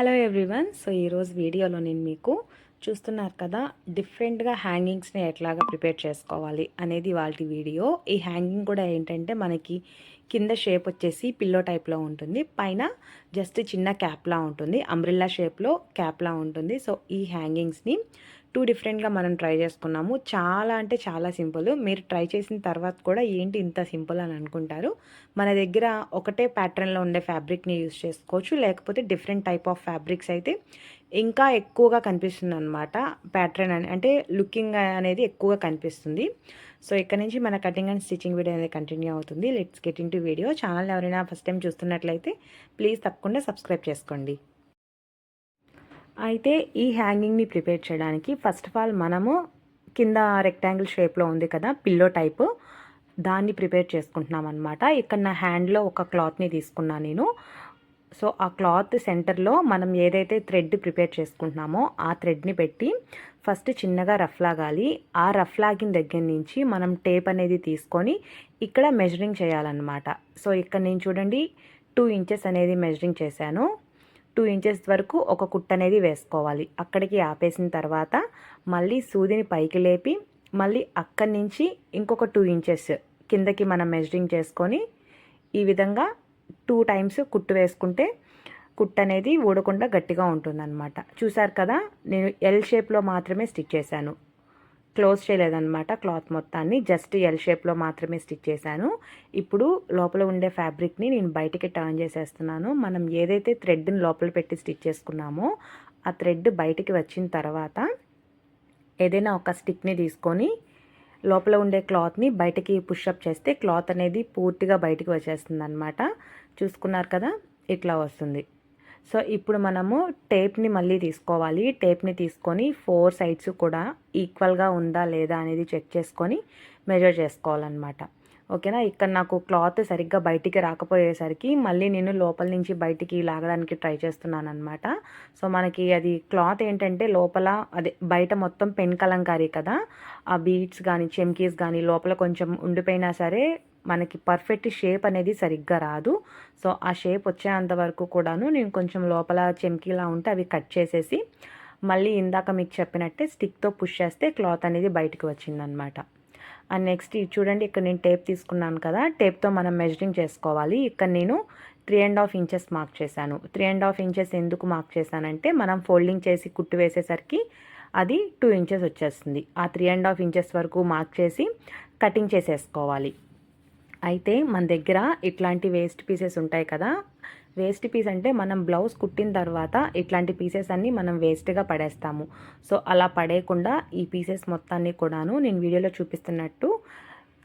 Hello everyone so ఈరోజు వీడియోలో నేను మీకు చూస్తున్నారు కదా డిఫరెంట్గా హ్యాంగింగ్స్ని ఎట్లాగా ప్రిపేర్ చేసుకోవాలి అనేది వాళ్ళ వీడియో. ఈ హ్యాంగింగ్ కూడా ఏంటంటే మనకి కింద షేప్ వచ్చేసి పిల్లో టైప్లో ఉంటుంది. పైన జస్ట్ చిన్న క్యాప్లా ఉంటుంది. అంబ్రిల్లా షేప్లో క్యాప్లా ఉంటుంది. సో ఈ హ్యాంగింగ్స్ని టూ డిఫరెంట్గా మనం ట్రై చేసుకున్నాము. చాలా అంటే చాలా సింపుల్. మీరు ట్రై చేసిన తర్వాత కూడా ఏంటి ఇంత సింపుల్ అని అనుకుంటారు. మన దగ్గర ఒకటే ప్యాటర్న్లో ఉండే ఫ్యాబ్రిక్ని యూస్ చేసుకోవచ్చు. లేకపోతే డిఫరెంట్ టైప్ ఆఫ్ ఫ్యాబ్రిక్స్ అయితే ఇంకా ఎక్కువగా కనిపిస్తుంది అనమాట ప్యాటర్న్ అని అంటే లుకింగ్ అనేది ఎక్కువగా కనిపిస్తుంది. సో ఇక్కడ నుంచి మన కటింగ్ అండ్ స్టిచ్చింగ్ వీడియో అనేది కంటిన్యూ అవుతుంది. Let's get into video. Channel ఎవరైనా ఫస్ట్ టైం చూస్తున్నట్లయితే ప్లీజ్ తప్పకుండా సబ్స్క్రైబ్ చేసుకోండి. అయితే ఈ హ్యాంగింగ్ని ప్రిపేర్ చేయడానికి ఫస్ట్ ఆఫ్ ఆల్ మనము కింద రెక్టాంగిల్ షేప్లో ఉంది కదా పిల్లో టైపు దాన్ని ప్రిపేర్ చేసుకుంటున్నాం అనమాట ఇక్కడ నా హ్యాండ్లో ఒక క్లాత్ని తీసుకున్నాను నేను. సో ఆ క్లాత్ సెంటర్లో మనం ఏదైతే థ్రెడ్ ప్రిపేర్ చేసుకుంటున్నామో ఆ థ్రెడ్ని పెట్టి ఫస్ట్ చిన్నగా రఫ్ లాగాలి. ఆ రఫ్ లాగిన దగ్గర నుంచి మనం టేప్ అనేది తీసుకొని ఇక్కడ మెజరింగ్ చేయాలన్నమాట. సో ఇక్కడ నేను చూడండి టూ ఇంచెస్ అనేది మెజరింగ్ చేశాను. టూ ఇంచెస్ వరకు ఒక కుట్ అనేది వేసుకోవాలి. అక్కడికి ఆపేసిన తర్వాత మళ్ళీ సూదిని పైకి లేపి మళ్ళీ అక్కడి నుంచి ఇంకొక టూ ఇంచెస్ కిందకి మనం మెజరింగ్ చేసుకొని ఈ విధంగా టూ టైమ్స్ కుట్టు వేసుకుంటే కుట్ అనేది ఊడకుండా గట్టిగా ఉంటుందన్నమాట. చూసారు కదా నేను ఎల్ షేప్లో మాత్రమే స్టిచ్ చేశాను. క్లోజ్ చేయలేదన్నమాట క్లాత్ మొత్తాన్ని. జస్ట్ ఎల్ షేప్లో మాత్రమే స్టిచ్ చేశాను. ఇప్పుడు లోపల ఉండే ఫ్యాబ్రిక్ని నేను బయటికి టర్న్ చేసేస్తున్నాను. మనం ఏదైతే థ్రెడ్ని లోపల పెట్టి స్టిచ్ చేసుకున్నామో ఆ థ్రెడ్ బయటికి వచ్చిన తర్వాత ఏదైనా ఒక స్టిక్ని తీసుకొని లోపల ఉండే క్లాత్ని బయటికి పుషప్ చేస్తే క్లాత్ అనేది పూర్తిగా బయటికి వచ్చేస్తుంది అనమాట చూసుకున్నారు కదా? ఇట్లా వస్తుంది. సో ఇప్పుడు మనము టేప్ని మళ్ళీ తీసుకోవాలి. టేప్ని తీసుకొని ఫోర్ సైడ్స్ కూడా ఈక్వల్గా ఉందా లేదా అనేది చెక్ చేసుకొని మెజర్ చేసుకోవాలన్నమాట. ఓకేనా? ఇక్కడ నాకు క్లాత్ సరిగ్గా బయటికి రాకపోయేసరికి మళ్ళీ నేను లోపల నుంచి బయటికి లాగడానికి ట్రై చేస్తున్నాను అనమాట సో మనకి అది క్లాత్ ఏంటంటే లోపల అదే బయట మొత్తం పెన్ కలంకారీ కదా. ఆ బీడ్స్ కానీ చెమ్కీస్ కానీ లోపల కొంచెం ఉండిపోయినా సరే మనకి పర్ఫెక్ట్ షేప్ అనేది సరిగ్గా రాదు. సో ఆ షేప్ వచ్చేంత వరకు కూడాను నేను కొంచెం లోపల చెమ్కీలా ఉంటే అవి కట్ చేసేసి మళ్ళీ ఇందాక మీకు చెప్పినట్టే స్టిక్తో పుష్ చేస్తే క్లాత్ అనేది బయటకు వచ్చిందనమాట. అండ్ నెక్స్ట్ ఇది చూడండి ఇక్కడ నేను టేప్ తీసుకున్నాను కదా టేప్తో మనం మెజరింగ్ చేసుకోవాలి. ఇక్కడ నేను three and half inches mark చేశాను. త్రీ అండ్ హాఫ్ ఇంచెస్ ఎందుకు మార్క్ చేశానంటే మనం ఫోల్డింగ్ చేసి కుట్టు వేసేసరికి అది టూ ఇంచెస్ వచ్చేస్తుంది. ఆ త్రీ అండ్ హాఫ్ ఇంచెస్ వరకు మార్క్ చేసి కటింగ్ చేసేసుకోవాలి. అయితే మన దగ్గర ఇట్లాంటి వేస్ట్ పీసెస్ ఉంటాయి కదా. వేస్ట్ పీస్ అంటే మనం బ్లౌజ్ కుట్టిన తర్వాత ఇట్లాంటి పీసెస్ అన్నీ మనం వేస్ట్గా పడేస్తాము. సో అలా పడేయకుండా ఈ పీసెస్ మొత్తాన్ని కూడాను నేను వీడియోలో చూపిస్తున్నట్టు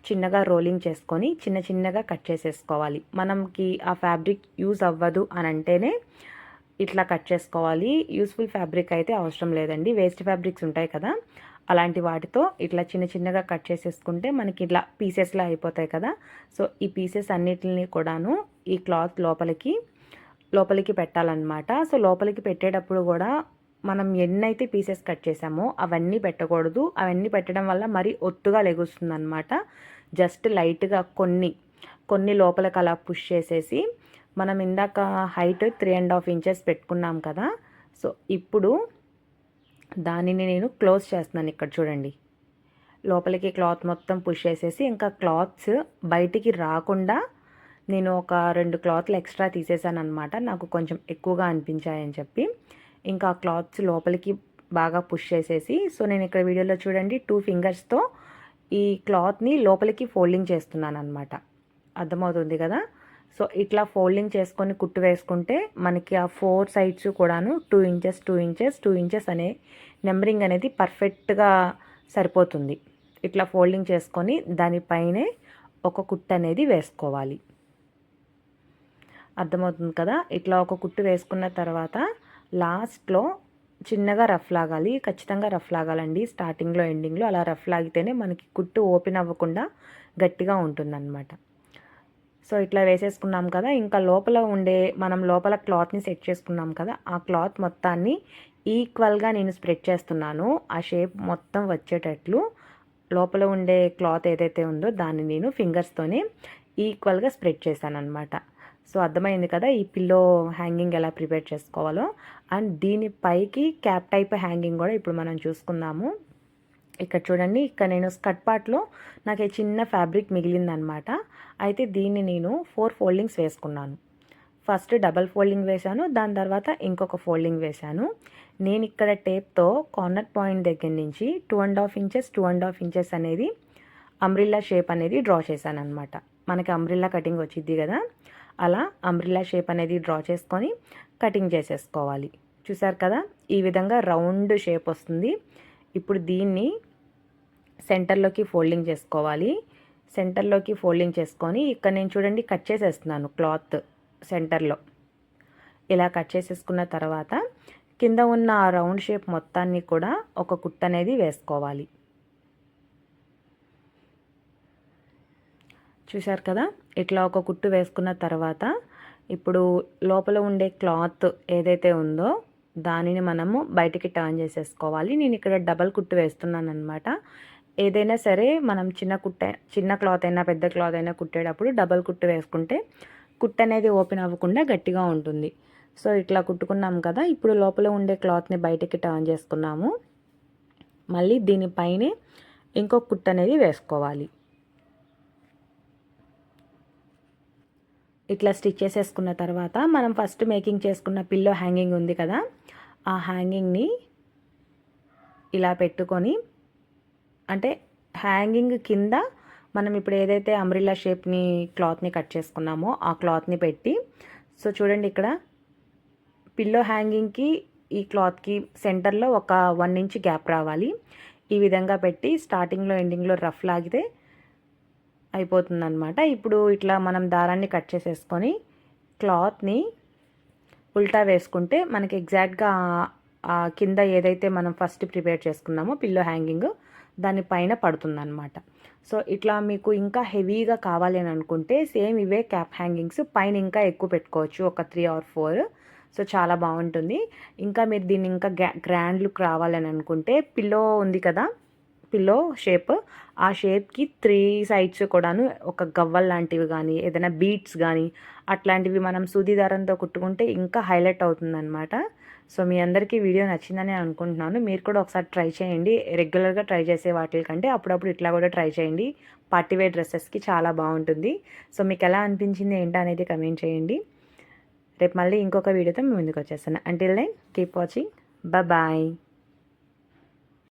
చిన్నగా రోలింగ్ చేసుకొని చిన్న చిన్నగా కట్ చేసేసుకోవాలి. మనకి ఆ ఫ్యాబ్రిక్ యూజ్ అవ్వదు అని అంటేనే ఇట్లా కట్ చేసుకోవాలి. యూస్ఫుల్ ఫ్యాబ్రిక్ అయితే అవసరం లేదండి. వేస్ట్ ఫ్యాబ్రిక్స్ ఉంటాయి కదా. అలాంటి వాటితో ఇట్లా చిన్న చిన్నగా కట్ చేసేసుకుంటే మనకి ఇట్లా పీసెస్లా అయిపోతాయి కదా. సో ఈ పీసెస్ అన్నిటిని కూడాను ఈ క్లాత్ లోపలికి లోపలికి పెట్టాలన్నమాట. సో లోపలికి పెట్టేటప్పుడు కూడా మనం ఎన్నైతే పీసెస్ కట్ చేసామో అవన్నీ పెట్టకూడదు. అవన్నీ పెట్టడం వల్ల మరీ ఒత్తుగా లెగుస్తుంది అనమాట జస్ట్ లైట్గా కొన్ని కొన్ని లోపలికి అలా పుష్ చేసేసి మనం ఇందాక height three and half inches పెట్టుకున్నాం కదా. సో ఇప్పుడు దానిని నేను క్లోజ్ చేస్తున్నాను ఇక్కడ చూడండి. లోపలికి క్లాత్ మొత్తం పుష్ చేసేసి ఇంకా క్లాత్స్ బయటికి రాకుండా నేను ఒక రెండు క్లాత్లు ఎక్స్ట్రా తీసేసాను అనమాట నాకు కొంచెం ఎక్కువగా అనిపించాయని చెప్పి ఇంకా క్లాత్స్ లోపలికి బాగా పుష్ చేసేసి సో నేను ఇక్కడ వీడియోలో చూడండి టూ ఫింగర్స్తో ఈ క్లాత్ని లోపలికి ఫోల్డింగ్ చేస్తున్నాను అనమాట అర్థమవుతుంది కదా? సో ఇట్లా ఫోల్డింగ్ చేసుకొని కుట్టు వేసుకుంటే మనకి ఆ ఫోర్ సైడ్స్ కూడాను two inches two inches two inches అనే నెంబరింగ్ అనేది పర్ఫెక్ట్గా సరిపోతుంది. ఇట్లా ఫోల్డింగ్ చేసుకొని దానిపైనే ఒక కుట్టు అనేది వేసుకోవాలి. అర్థమవుతుంది కదా? ఇట్లా ఒక కుట్టు వేసుకున్న తర్వాత లాస్ట్లో చిన్నగా రఫ్ లాగాలి ఖచ్చితంగా రఫ్ లాగాలండి. స్టార్టింగ్లో ఎండింగ్లో అలా రఫ్ లాగితేనే మనకి కుట్టు ఓపెన్ అవ్వకుండా గట్టిగా ఉంటుందన్నమాట. సో ఇట్లా వేసేసుకున్నాం కదా. ఇంకా లోపల ఉండే మనం లోపల క్లాత్ని సెట్ చేసుకున్నాం కదా. ఆ క్లాత్ మొత్తాన్ని ఈక్వల్గా నేను స్ప్రెడ్ చేస్తున్నాను. ఆ షేప్ మొత్తం వచ్చేటట్లు లోపల ఉండే క్లాత్ ఏదైతే ఉందో దాన్ని నేను ఫింగర్స్తోనే ఈక్వల్గా స్ప్రెడ్ చేశాను అనమాట సో అర్థమైంది కదా ఈ పిల్లో హ్యాంగింగ్ ఎలా ప్రిపేర్ చేసుకోవాలో. అండ్ దీని పైకి క్యాప్ టైప్ హ్యాంగింగ్ కూడా ఇప్పుడు మనం చూసుకుందాము. ఇక్కడ చూడండి ఇక్కడ నేను స్కట్ పార్ట్లో నాకు చిన్న ఫ్యాబ్రిక్ మిగిలిందనమాట అయితే దీన్ని నేను ఫోర్ ఫోల్డింగ్స్ వేసుకున్నాను. ఫస్ట్ డబల్ ఫోల్డింగ్ వేశాను దాని తర్వాత ఇంకొక ఫోల్డింగ్ వేశాను. నేను ఇక్కడ టేప్తో కార్నర్ పాయింట్ దగ్గర నుంచి two and half inches two and half inches అనేది అంబ్రిల్లా షేప్ అనేది డ్రా చేశాను అనమాట మనకి అంబ్రిల్లా కటింగ్ వచ్చింది కదా అలా అంబ్రిల్లా షేప్ అనేది డ్రా చేసుకొని కటింగ్ చేసేసుకోవాలి. చూసారు కదా ఈ విధంగా రౌండ్ షేప్ వస్తుంది. ఇప్పుడు దీన్ని సెంటర్లోకి ఫోల్డింగ్ చేసుకోవాలి. సెంటర్లోకి ఫోల్డింగ్ చేసుకొని ఇక్కడ నేను చూడండి కట్ చేసేస్తున్నాను క్లాత్ సెంటర్లో. ఇలా కట్ చేసేసుకున్న తర్వాత కింద ఉన్న ఆ రౌండ్ షేప్ మొత్తాన్ని కూడా ఒక కుట్ అనేది వేసుకోవాలి. చూశారు కదా? ఇట్లా ఒక కుట్టు వేసుకున్న తర్వాత ఇప్పుడు లోపల ఉండే క్లాత్ ఏదైతే ఉందో దానిని మనము బయటికి టర్న్ చేసేసుకోవాలి. నేను ఇక్కడ డబల్ కుట్టు వేస్తున్నాను అనమాట ఏదైనా సరే మనం చిన్న కుట్ట చిన్న క్లాత్ అయినా పెద్ద క్లాత్ అయినా కుట్టేటప్పుడు డబల్ కుట్టు వేసుకుంటే కుట్ట అనేది ఓపెన్ అవ్వకుండా గట్టిగా ఉంటుంది. సో ఇట్లా కుట్టుకున్నాం కదా ఇప్పుడు లోపల ఉండే క్లాత్ని బయటికి టర్న్ చేసుకున్నాము. మళ్ళీ దీనిపైనే ఇంకో కుట్ట అనేది వేసుకోవాలి. ఇట్లా స్టిచ్ చేసేసుకున్న తర్వాత మనం ఫస్ట్ మేకింగ్ చేసుకున్న పిల్లో హ్యాంగింగ్ ఉంది కదా ఆ హ్యాంగింగ్ని ఇలా పెట్టుకొని అంటే హ్యాంగింగ్ కింద మనం ఇప్పుడు ఏదైతే అమ్రిల్లా షేప్ని క్లాత్ని కట్ చేసుకున్నామో ఆ క్లాత్ని పెట్టి సో చూడండి ఇక్కడ పిల్లో హ్యాంగింగ్కి ఈ క్లాత్కి సెంటర్లో ఒక వన్ ఇంచ్ గ్యాప్ రావాలి. ఈ విధంగా పెట్టి స్టార్టింగ్లో ఎండింగ్లో రఫ్ లాగితే అయిపోతుందన్నమాట. ఇప్పుడు ఇట్లా మనం దారాన్ని కట్ చేసేసుకొని క్లాత్ని ఉల్టా వేసుకుంటే మనకి ఎగ్జాక్ట్గా కింద ఏదైతే మనం ఫస్ట్ ప్రిపేర్ చేసుకున్నామో పిల్లో హ్యాంగింగ్ దానిపైన పడుతుందన్నమాట. సో ఇట్లా మీకు ఇంకా హెవీగా కావాలి అని అనుకుంటే సేమ్ ఇవే క్యాప్ హ్యాంగింగ్స్. పైన ఇంకా ఎక్కువ పెట్టుకోవచ్చు ఒక త్రీ ఆర్ ఫోర్. సో చాలా బాగుంటుంది. ఇంకా మీరు దీన్ని ఇంకా గ్రాండ్ లుక్ రావాలని అనుకుంటే పిల్లో ఉంది కదా పిల్లో షేప్. ఆ షేప్కి త్రీ సైడ్స్ కూడాను ఒక గవ్వల్ లాంటివి కానీ ఏదైనా బీట్స్ కానీ అట్లాంటివి మనం సూది దారంతో కుట్టుకుంటే ఇంకా హైలైట్ అవుతుందన్నమాట. సో మీ అందరికీ వీడియో నచ్చిందని అనుకుంటున్నాను. మీరు కూడా ఒకసారి ట్రై చేయండి. రెగ్యులర్గా ట్రై చేసే వాటి కంటే అప్పుడప్పుడు ఇట్లా కూడా ట్రై చేయండి. పార్టీ వేర్ డ్రెస్సెస్కి చాలా బాగుంటుంది. సో మీకు ఎలా అనిపించింది ఏంటి అనేది కమెంట్ చేయండి. రేపు మళ్ళీ ఇంకొక వీడియోతో మేము ముందుకు వచ్చేస్తాను. Until then keep watching bye